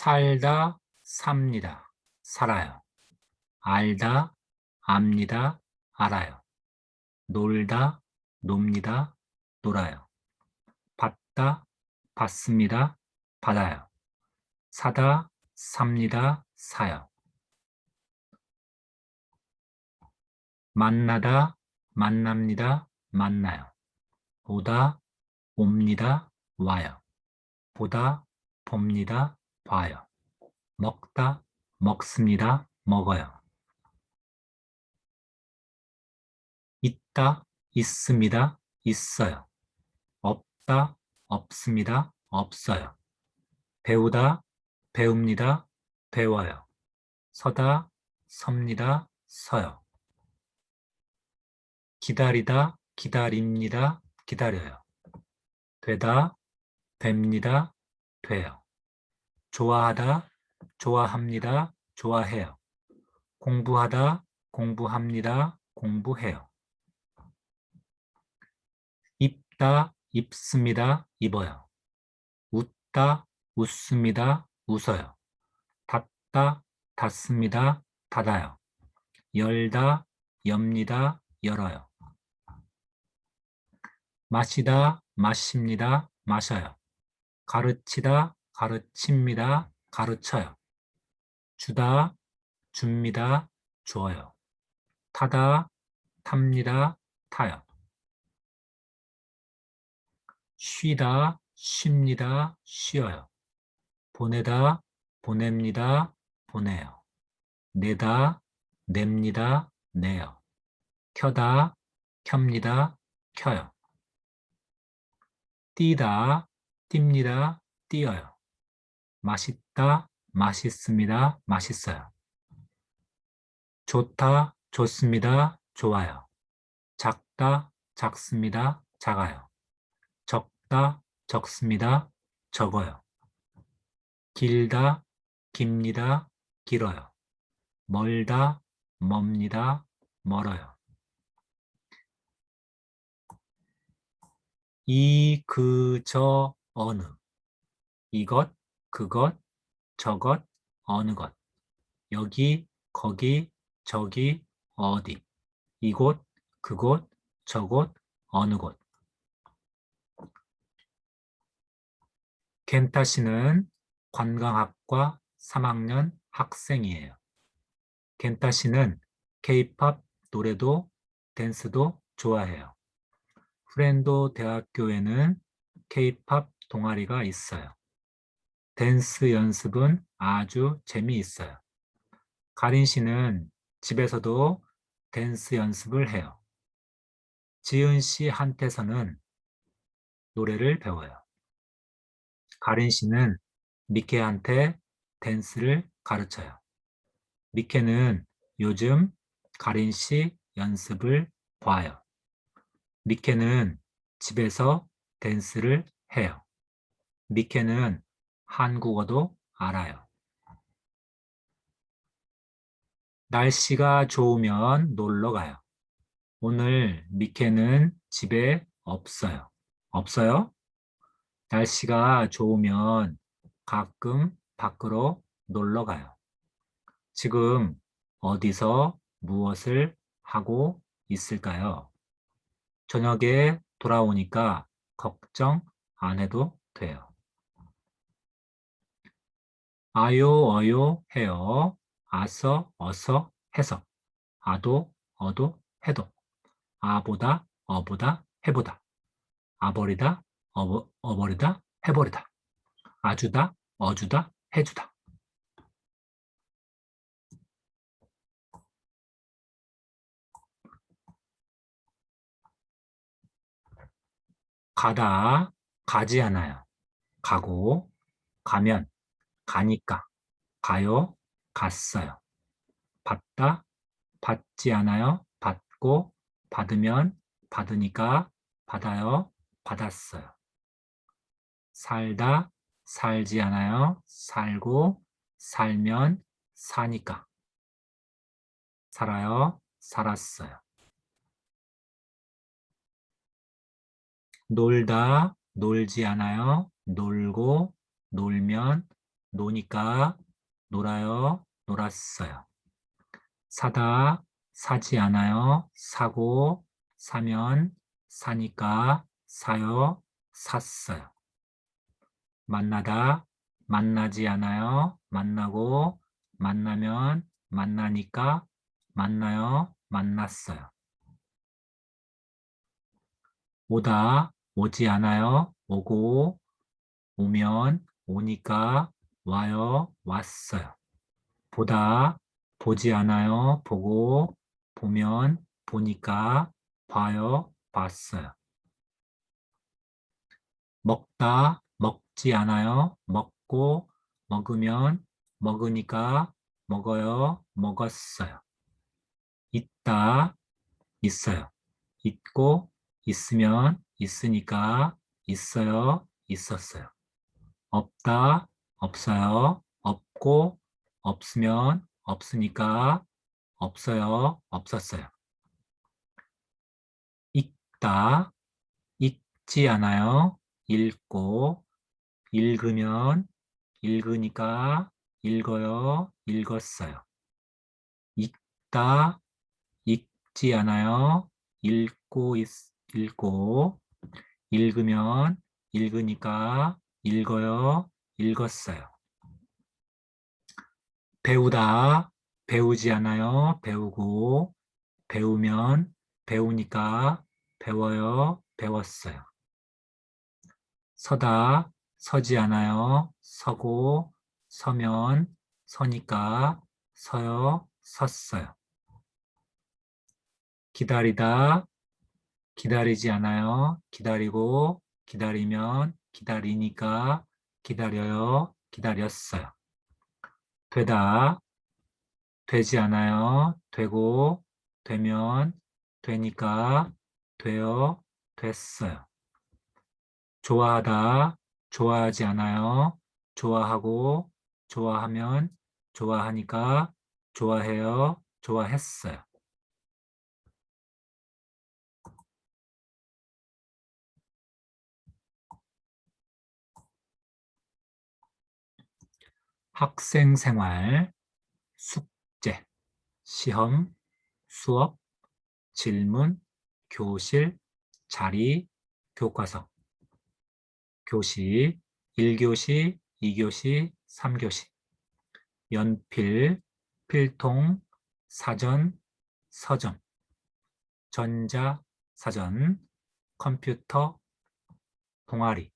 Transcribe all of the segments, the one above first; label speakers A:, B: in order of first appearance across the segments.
A: 살다, 삽니다, 살아요. 알다, 압니다, 알아요. 놀다, 놉니다, 놀아요. 받다, 받습니다, 받아요. 사다, 삽니다, 사요. 만나다, 만납니다, 만나요. 오다, 옵니다, 와요. 보다, 봅니다, 봐요. 먹다, 먹습니다, 먹어요. 있다, 있습니다, 있어요. 없다, 없습니다, 없어요. 배우다, 배웁니다, 배워요. 서다, 섭니다, 서요. 기다리다, 기다립니다, 기다려요. 되다, 됩니다, 돼요. 좋아하다, 좋아합니다, 좋아해요. 공부하다, 공부합니다, 공부해요. 입다, 입습니다, 입어요. 웃다, 웃습니다, 웃어요. 닫다, 닫습니다, 닫아요. 열다, 엽니다, 열어요. 마시다, 마십니다, 마셔요. 가르치다, 가르칩니다, 가르쳐요. 주다, 줍니다, 주어요. 타다, 탑니다, 타요. 쉬다, 쉽니다, 쉬어요. 보내다, 보냅니다, 보내요. 내다, 냅니다, 내요. 켜다, 켭니다, 켜요. 뛰다, 뜁니다, 뛰어요. 맛있다, 맛있습니다, 맛있어요. 좋다, 좋습니다, 좋아요. 작다, 작습니다, 작아요. 적다, 적습니다, 적어요. 길다, 깁니다, 길어요. 멀다, 멉니다, 멀어요. 이, 그, 저, 어느. 이것, 그것, 저것, 어느 것. 여기, 거기, 저기, 어디. 이곳, 그곳, 저곳, 어느 곳. 켄타 씨는 관광학과 3학년 학생이에요. 켄타 씨는 케이팝 노래도 댄스도 좋아해요. 프렌도 대학교에는 케이팝 동아리가 있어요. 댄스 연습은 아주 재미있어요. 가린 씨는 집에서도 댄스 연습을 해요. 지은 씨한테서는 노래를 배워요. 가린 씨는 미케한테 댄스를 가르쳐요. 미케는 요즘 가린 씨 연습을 봐요. 미케는 집에서 댄스를 해요. 미케는 한국어도 알아요. 날씨가 좋으면 놀러 가요. 오늘 미케는 집에 없어요. 없어요? 날씨가 좋으면 가끔 밖으로 놀러 가요. 지금 어디서 무엇을 하고 있을까요? 저녁에 돌아오니까 걱정 안 해도 돼요. 아요, 어요, 해요. 아서, 어서, 해서. 아도, 어도, 해도. 아보다, 어보다, 해보다. 아버리다, 어버, 어버리다, 해버리다. 아주다, 어주다, 해주다. 가다, 가지 않아요. 가고, 가면, 가니까. 가요, 갔어요. 받다, 받지 않아요. 받고, 받으면, 받으니까, 받아요, 받았어요. 살다, 살지 않아요. 살고, 살면, 사니까. 살아요, 살았어요. 놀다, 놀지 않아요. 놀고, 놀면, 노니까 놀아요, 놀았어요. 사다, 사지 않아요, 사고, 사면, 사니까 사요, 샀어요. 만나다, 만나지 않아요, 만나고, 만나면, 만나니까 만나요, 만났어요. 오다, 오지 않아요, 오고, 오면, 오니까 와요, 왔어요. 보다, 보지 않아요, 보고, 보면, 보니까 봐요, 봤어요. 먹다, 먹지 않아요, 먹고, 먹으면, 먹으니까 먹어요, 먹었어요. 있다, 있어요. 있고, 있으면, 있으니까 있어요, 있었어요. 없다, 없어요. 없고, 없으면, 없으니까 없어요, 없었어요. 읽다, 읽지 않아요. 읽고, 읽으면, 읽으니까 읽어요, 읽었어요. 읽다, 읽지 않아요. 읽고, 있, 읽고, 읽으면, 읽으니까 읽어요, 읽었어요. 배우다, 배우지 않아요. 배우고, 배우면, 배우니까 배워요, 배웠어요. 서다, 서지 않아요. 서고, 서면, 서니까 서요, 섰어요. 기다리다, 기다리지 않아요. 기다리고, 기다리면, 기다리니까 기다려요, 기다렸어요. 되다, 되지 않아요. 되고, 되면, 되니까, 되어, 됐어요. 좋아하다, 좋아하지 않아요. 좋아하고, 좋아하면, 좋아하니까, 좋아해요, 좋아했어요. 학생 생활, 숙제, 시험, 수업, 질문, 교실, 자리, 교과서, 교시, 1교시, 2교시, 3교시, 연필, 필통, 사전, 서점, 전자, 사전, 컴퓨터, 동아리,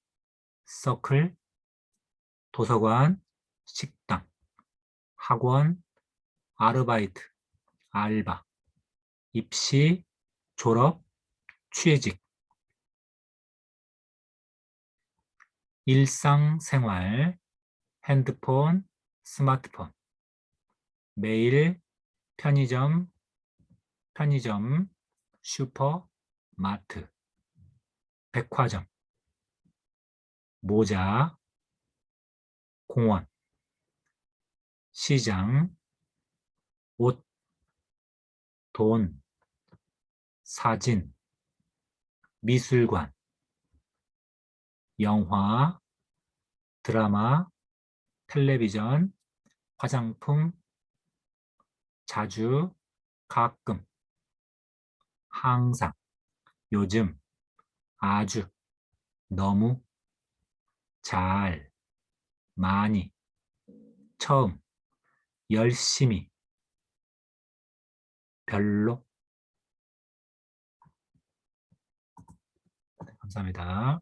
A: 서클, 도서관, 식당, 학원, 아르바이트, 알바, 입시, 졸업, 취직, 일상생활, 핸드폰, 스마트폰, 매일, 편의점, 편의점, 슈퍼, 마트, 백화점, 모자, 공원, 시장, 옷, 돈, 사진, 미술관, 영화, 드라마, 텔레비전, 화장품, 자주, 가끔, 항상, 요즘, 아주, 너무, 잘, 많이, 처음, 열심히, 별로. 네, 감사합니다.